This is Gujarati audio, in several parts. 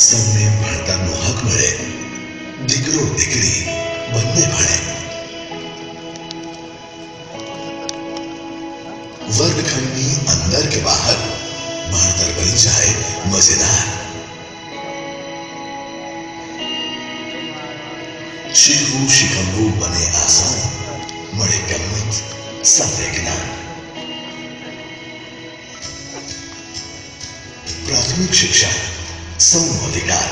સૌને ભણતરનો હક મળે દીકરો દીકરી બંને ભણે વર્ગખંડની અંદર કે બહાર ભણતર બની જાય મજેદાર શીખવું શીખવવું બને આસાન મળે ગમત સાથે જ્ઞાન પ્રાથમિક શિક્ષણ સૌનો અધિકાર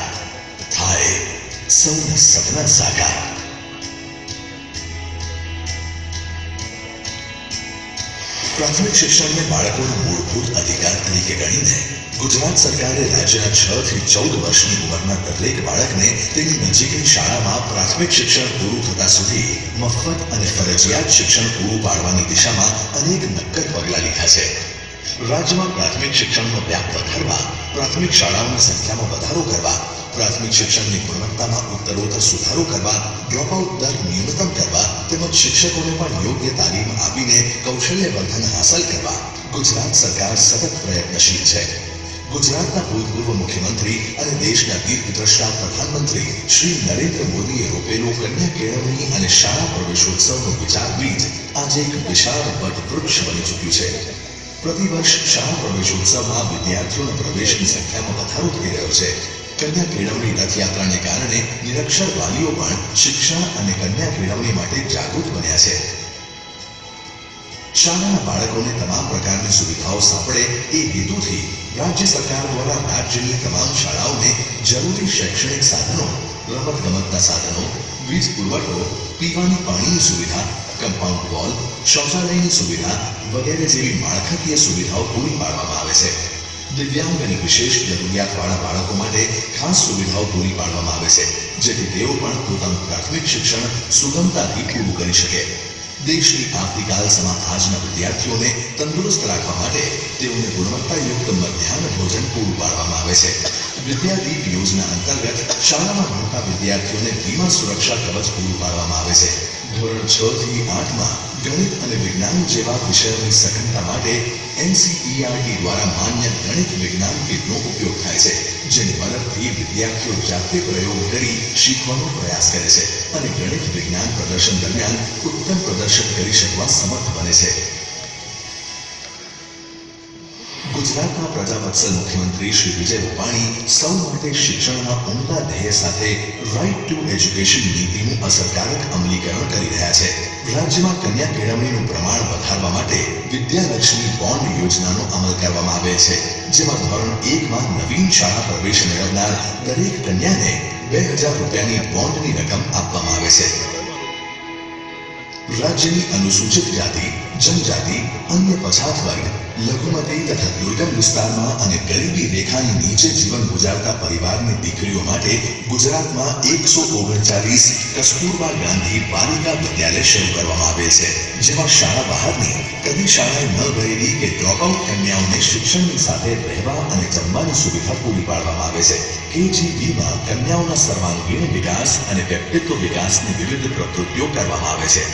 થાય સૌના સપના સાકાર પ્રાથમિક શિક્ષણને બાળકોનો મૂળભૂત અધિકાર તરીકે ગણીને ગુજરાત સરકારે રાજ્યના છ થી ચૌદ વર્ષની ઉંમરના દરેક બાળકને તેની નજીકની શાળામાં પ્રાથમિક શિક્ષણ પૂરું થતા સુધી મફત અને ફરજિયાત શિક્ષણ પૂરું પાડવાની દિશામાં અનેક નક્કર પગલાં લીધા છે. રાજ્યમાં પ્રાથમિક શિક્ષણનો વ્યાપ વધારવા પ્રાથમિક શાળાઓની સંખ્યામાં વધારો કરવા, પ્રાથમિક શિક્ષણની ગુણવત્તામાં ઉત્તરોત્તર સુધારો કરવા ડ્રોપઆઉટ દર ન્યૂનતમ કરવા, તેમજ શિક્ષકોને પણ યોગ્ય તાલીમ આપીને કૌશલ્ય વર્ધન હાંસલ કરવા, ગુજરાત સરકાર સતત પ્રયત્નશીલ છે. ગુજરાતના ભૂતપૂર્વ મુખ્યમંત્રી અને દેશના દીર્ઘદ્રષ્ટા પ્રધાનમંત્રી શ્રી નરેન્દ્ર મોદીએ રોપેલું કન્યા કેળવણી અને શાળા પ્રવેશોત્સવનો વિચાર બીજ આજે એક વિશાળ વટવૃક્ષ બની ચૂક્યું છે. પ્રતિવર્ષ શાળા પ્રવેશોત્સવમાં વિદ્યાર્થીઓના પ્રવેશની સંખ્યામાં વધારો થઈ રહ્યો છે. કન્યા કેળવણી રથયાત્રાને કારણે નિરક્ષર વાલીઓ પણ શિક્ષણ અને કન્યા કેળવણી માટે જાગૃત બન્યા છે. શાળાના બાળકોને તમામ પ્રકારની સુવિધાઓ સાંપડે એ હેતુથી રાજ્ય સરકાર દ્વારા રાજ્યની તમામ શાળાઓને જરૂરી શૈક્ષણિક સાધનો રમત ગમતના સાધનો, વીજ પુરવઠો, પીવાની પાણીની સુવિધા કમ્પાઉન્ડ વોલ, શૌચાલયની સુવિધા વગેરે જેવી માળખાકીય સુવિધાઓ પૂરી પાડવામાં આવે છે. દિવ્યાંગ અને વિશેષ જરૂરિયાતવાળા બાળકો માટે ખાસ સુવિધાઓ પૂરી પાડવામાં આવે છે, જેથી તેઓ પણ પોતાનું પ્રાથમિક શિક્ષણ સુગમતાથી પૂરું કરી શકે. દેશની આવતીકાલ સમા આજના વિદ્યાર્થીઓને તંદુરસ્ત રાખવા માટે તેઓને ગુણવત્તાયુક્ત મધ્યાહન ભોજન પૂરું પાડવામાં આવે છે. વિદ્યાદીપ યોજના અંતર્ગત શાળામાં ભણતા વિદ્યાર્થીઓને વીમા સુરક્ષા કવચ પૂરું પાડવામાં આવે છે. ધોરણ છ થી આઠમાં ગણિત અને વિજ્ઞાન જેવા વિષયોની સઘનતા માટે એનસીઈઆરટી દ્વારા માન્ય ગણિત વિજ્ઞાન કીટનો ઉપયોગ થાય છે, જેની મદદથી વિદ્યાર્થીઓ જાતે પ્રયોગ કરી શીખવાનો પ્રયાસ કરે છે અને ગણિત વિજ્ઞાન પ્રદર્શન દરમિયાન ઉત્તમ પ્રદર્શન કરી શકવા સમર્થ બને છે. ગુજરાતના પ્રજાવત્સલ મુખ્યમંત્રી શ્રી વિજય રૂપાણી સૌ માટે શિક્ષણના ઉમદા ધ્યેય સાથે રાઇટ ટુ એજ્યુકેશન નીતિનું અસરકારક અમલીકરણ કરી રહ્યા છે. રાજ્યમાં કન્યા કેળવણીનું પ્રમાણ વધારવા માટે વિદ્યાલક્ષ્મી બોન્ડ યોજનાનો અમલ કરવામાં આવે છે, જેમાં ધોરણ એકમાં નવીન શાળા પ્રવેશ મેળવનાર દરેક કન્યાને બે હજાર રૂપિયાની બોન્ડની રકમ આપવામાં આવે છે. રાજ્યની અનુસૂચિત જાતિ જનજાતિ, અન્ય પછાત વર્ગ, લઘુમતી તથા દુર્ગમ વિસ્તારમાં અને ગરીબી રેખાની નીચે જીવન ગુજારતા પરિવારની દીકરીઓ માટે ગુજરાતમાં એકસો ઓગણચાલીસ કસ્તુરબા ગાંધી બાલિકા વિદ્યાલય શરૂ કરવામાં આવે છે, જેમાં શાળા બહારની કદી શાળાએ ન ગયેલી કે ડ્રોપઆઉટ કન્યાઓને શિક્ષણની સાથે રહેવા અને જમવાની સુવિધા પૂરી પાડવામાં આવે છે. કેજીબીમાં કન્યાઓના સર્વાંગીણ વિકાસ અને વ્યક્તિત્વ વિકાસની વિવિધ પ્રવૃત્તિઓ કરવામાં આવે છે.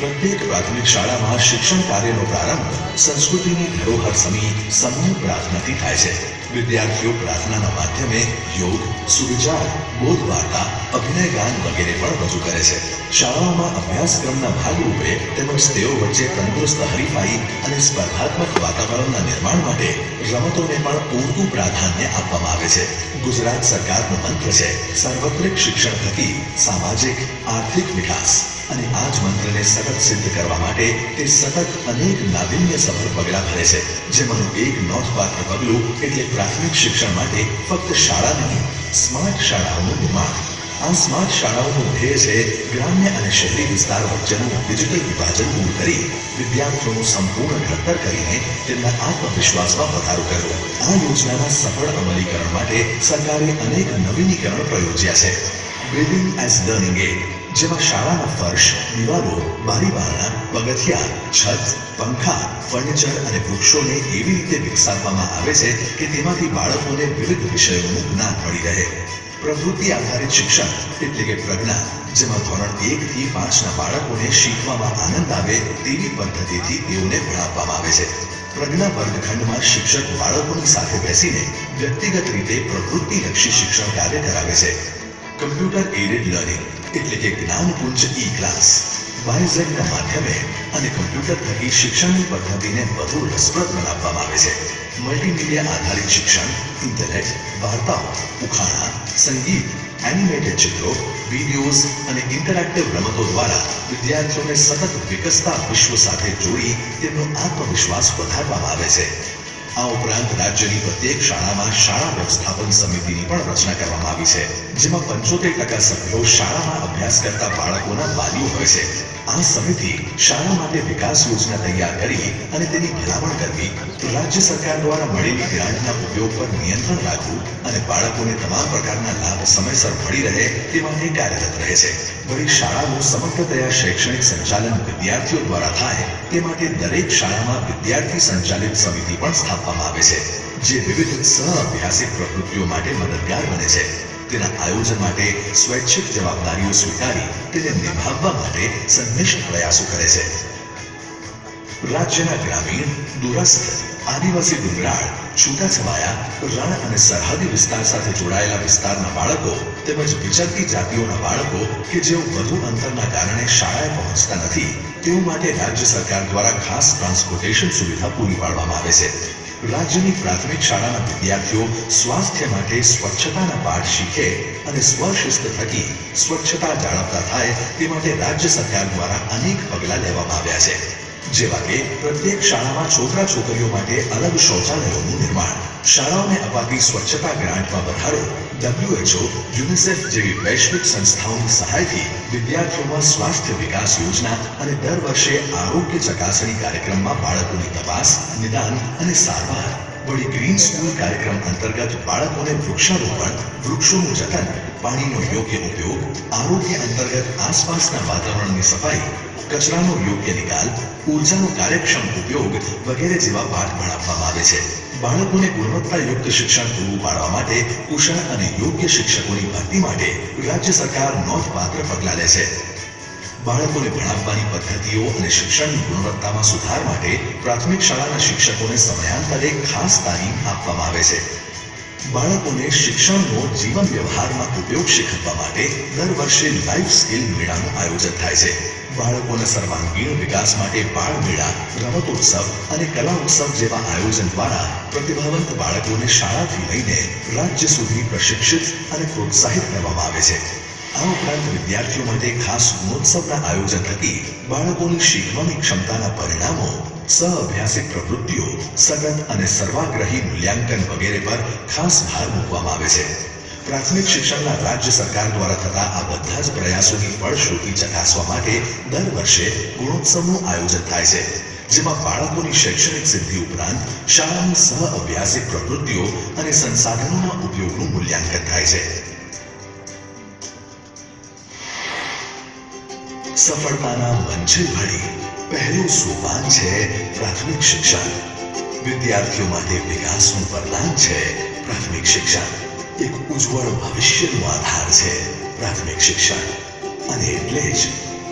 પ્રત્યેક પ્રાથમિક શાળામાં શિક્ષણ કાર્યનો પ્રારંભ સંસ્કૃતિની ધરોહર સમી સમૂહ પ્રાર્થનાથી થાય છે. વિદ્યાર્થીઓ પ્રાર્થનાના માધ્યમે યોગ, સુવિચાર બોધ વાર્તા અભિનય ગાન વગેરે પણ રજૂ કરે છે. શાળાઓમાં અભ્યાસક્રમના ભાગરૂપે તેમજ તેઓ વચ્ચે તંદુરસ્ત હરીફાઈ અને સ્પર્ધાત્મક વાતાવરણના નિર્માણ માટે રમતોને પણ પૂરતું પ્રાધાન્ય આપવામાં આવે છે. ગુજરાત સરકારનો મંત્ર છે, સાર્વત્રિક શિક્ષણ થકી સામાજિક, આર્થિક વિકાસ. અને આ જ મંત્રને સતત સિદ્ધ કરવા માટે તે સતત અનેક નાવીન્ય સફળ પગલાં ભરે છે. જેમાંનું એક નોંધપાત્ર પગલું એટલે પ્રાથમિક શિક્ષણ માટે ફક્ત શાળા નહીં, સ્માર્ટ શાળાઓનું નિર્માણ. આ સ્માર્ટ શાળાઓનું ધ્યેય છે ગ્રામ્ય અને શહેરી વિસ્તાર વચ્ચેનું ડિજિટલ વિભાજન દૂર કરી, વિદ્યાર્થીઓનું સંપૂર્ણ ઘડતર કરીને તેમના આત્મવિશ્વાસમાં વધારો કરવો. આ યોજનાના સફળ અમલીકરણ માટે સરકારે અનેક નવીનીકરણ પ્રયોજ્યા છે. બિલ્ડિંગ એઝ લર્નિંગ એડ જેમાં શાળાના ફર્શ, દિવાલો બારી બારણા પગથિયા, છત, પંખા, ફર્નિચર અને વૃક્ષોને એવી રીતે વિકસાવવામાં આવે છે કે તેમાંથી બાળકોને વિવિધ વિષયોનું જ્ઞાન મળી રહે. પ્રવૃત્તિ આધારિત શિક્ષણ એટલે કે પ્રજ્ઞા, જેમાં ધોરણ એક થી પાંચના બાળકોને શીખવામાં આનંદ આવે તેવી પદ્ધતિથી તેઓને ભણાવવામાં આવે છે. પ્રજ્ઞા વર્ગખંડમાં શિક્ષક બાળકોની સાથે બેસીને વ્યક્તિગત રીતે પ્રવૃત્તિલક્ષી શિક્ષણ કાર્ય કરાવે છે. કમ્પ્યુટર એડેડ લર્નિંગ એટલે કે જ્ઞાનપુંજ ઈ ક્લાસ બાયઝેકના માધ્યમે અને કમ્પ્યુટર થકી શિક્ષણની પદ્ધતિને વધુ રસપ્રદ બનાવવામાં આવે છે. મલ્ટીમીડિયા આધારિત શિક્ષણ ઇન્ટરનેટ વાર્તાઓ, ઉખાણા, સંગીત એનિમેટેડ ચિત્રો વિડીયોઝ અને ઇન્ટરેક્ટિવ રમતો દ્વારા વિદ્યાર્થીઓને સતત વિકસતા વિશ્વ સાથે જોડી તેમનો આત્મવિશ્વાસ વધારવામાં આવે છે. આ ઉપરાંત રાજ્યની પ્રત્યેક શાળામાં શાળા વ્યવસ્થાપન સમિતિની પણ રચના કરવામાં આવી છે, જેમાં પંચોતેર ટકા સભ્યો શાળામાં અભ્યાસ કરતા બાળકોના વાલીઓ હોય છે. આ સમિતિ શાળા માટે વિકાસ યોજના તૈયાર કરી અને તેની ભલામણ કરવી રાજ્ય સરકાર દ્વારા મળેલી ગ્રાન્ટના ઉપયોગ પર નિયંત્રણ રાખવું અને બાળકોને તમામ પ્રકારના લાભ સમયસર મળી રહે તે માટે કાર્યરત રહે છે. વળી શાળાનું સમગ્રતયા શૈક્ષણિક સંચાલન વિદ્યાર્થીઓ દ્વારા થાય તે માટે દરેક શાળામાં વિદ્યાર્થી સંચાલિત સમિતિ પણ સ્થાપવામાં આવે છે, જે વિવિધ સહ અભ્યાસિક પ્રવૃત્તિઓ માટે મદદગાર બને છે. તેના આયોજન માટે સ્વૈચ્છિક જવાબદારીઓ સ્વીકારી તેને નિભાવવા માટે સંનિષ્ઠ પ્રયાસો કરે છે. રાજ્યના ગ્રામીણ દૂરસ્થ આદિવાસી ડુંગરાળ, છૂટાછવાયા, રણ અને સરહદી વિસ્તાર સાથે જોડાયેલા વિસ્તારના બાળકો તેમજ વિચરતી જાતિઓના બાળકો કે જેઓ વધુ અંતરના કારણે શાળાએ પહોંચતા નથી, તેઓ માટે રાજ્ય સરકાર દ્વારા ખાસ ટ્રાન્સપોર્ટેશન સુવિધા પૂરી પાડવામાં આવે છે. રાજ્યની પ્રાથમિક શાળાના વિદ્યાર્થીઓ સ્વાસ્થ્ય માટે સ્વચ્છતાના પાઠ શીખે અને સ્વશિસ્ત થકી સ્વચ્છતા જાળવતા થાય તે માટે રાજ્ય સરકાર દ્વારા અનેક પગલાં લેવામાં આવ્યા છે. જેવા કે પ્રત્યેક શાળામાં છોકરા છોકરીઓ માટે અલગ શૌચાલયોનું નિર્માણ. શાળાઓને અપાતી સ્વચ્છતા ગ્રાન્ટમાં વધારો ડબ્લ્યુએચઓ યુનિસેફ જેવી વૈશ્વિક સંસ્થાઓની સહાયથી વિદ્યાર્થીઓમાં સ્વાસ્થ્ય વિકાસ યોજના અને દર વર્ષે આરોગ્ય ચકાસણી કાર્યક્રમમાં બાળકોની તપાસ, નિદાન અને સારવાર વળી ગ્રીન સ્કૂલ કાર્યક્રમ અંતર્ગત બાળકોને વૃક્ષારોપણ, વૃક્ષોનું જતન, પાણીનો યોગ્ય ઉપયોગ, આરોગ્ય અંતર્ગત આસપાસના વાતાવરણની સફાઈ, કચરાનો યોગ્ય નિકાલ, ઉર્જાનો કાર્યક્ષમ ઉપયોગ વગેરે જેવા પાઠ ભણાવવામાં આવે છે. બાળકોને ગુણવત્તાયુક્ત શિક્ષણ પૂરું પાડવા માટે કુશળ અને યોગ્ય શિક્ષકોની ભરતી માટે રાજ્ય સરકાર નોંધપાત્ર પગલાં લે છે બાળકોને ભણાવવાની પદ્ધતિઓ અને શિક્ષણની ગુણવત્તામાં સુધાર માટે પ્રાથમિક શાળાના શિક્ષકોને સમયાંતરે ખાસ તાલીમ આપવામાં આવે છે. બાળકોને શિક્ષણનો જીવન વ્યવહારમાં ઉપયોગ શીખવવા માટે દર વર્ષે લાઈફ સ્કિલ મેળાનું આયોજન થાય છે. બાળકોના સર્વાંગીણ વિકાસ માટે બાળ મેળા, રમતોત્સવ અને કલા ઉત્સવ જેવા આયોજન દ્વારા પ્રતિભાવંત બાળકોને શાળાથી લઈને રાજ્ય સુધી પ્રશિક્ષિત અને પ્રોત્સાહિત કરવામાં આવે છે. આ ઉપરાંત વિદ્યાર્થીઓ માટે ખાસ ગુણોત્સવના આયોજન થકી બાળકોની શીખવાની ક્ષમતાના પરિણામો સહ અભ્યાસિક પ્રવૃત્તિઓ સઘન અને સર્વાગ્રહી મૂલ્યાંકન વગેરે પર ખાસ ભાર મૂકવામાં આવે છે. પ્રાથમિક શિક્ષણના રાજ્ય સરકાર દ્વારા થતા આ બધા જ પ્રયાસોની ફળશ્રુતિ ચકાસવા માટે દર વર્ષે ગુણોત્સવનું આયોજન થાય છે, જેમાં બાળકોની શૈક્ષણિક સિદ્ધિ ઉપરાંત શાળાની સહ અભ્યાસિક પ્રવૃત્તિઓ અને સંસાધનોના ઉપયોગનું મૂલ્યાંકન થાય છે. સફળતાના મંચે ભળી પહેલું સોપાન છે પ્રાથમિક શિક્ષણ. વિદ્યાર્થીઓ માટે વિકાસનું વરદાન છે પ્રાથમિક શિક્ષણ. એક ઉજ્જવળ ભવિષ્યનો આધાર છે પ્રાથમિક શિક્ષણ. અને એટલે જ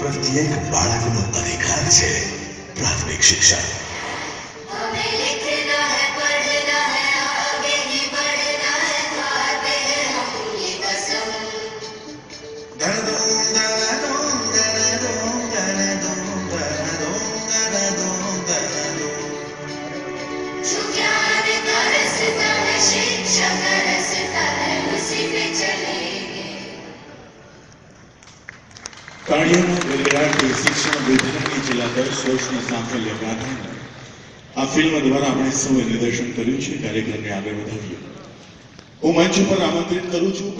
પ્રત્યેક બાળકનો અધિકાર છે પ્રાથમિક શિક્ષણ. કાળિયાના ગગરાટથી શિક્ષણ વિભાગની જિલ્લા દસ વર્ષની સાફલ્ય ગાથાને આ ફિલ્મ દ્વારા આપણે સૌએ નિદર્શન કર્યું છે. કાર્યક્રમને આગળ વધારીએ હું મંચ પર આમંત્રિત કરું છું.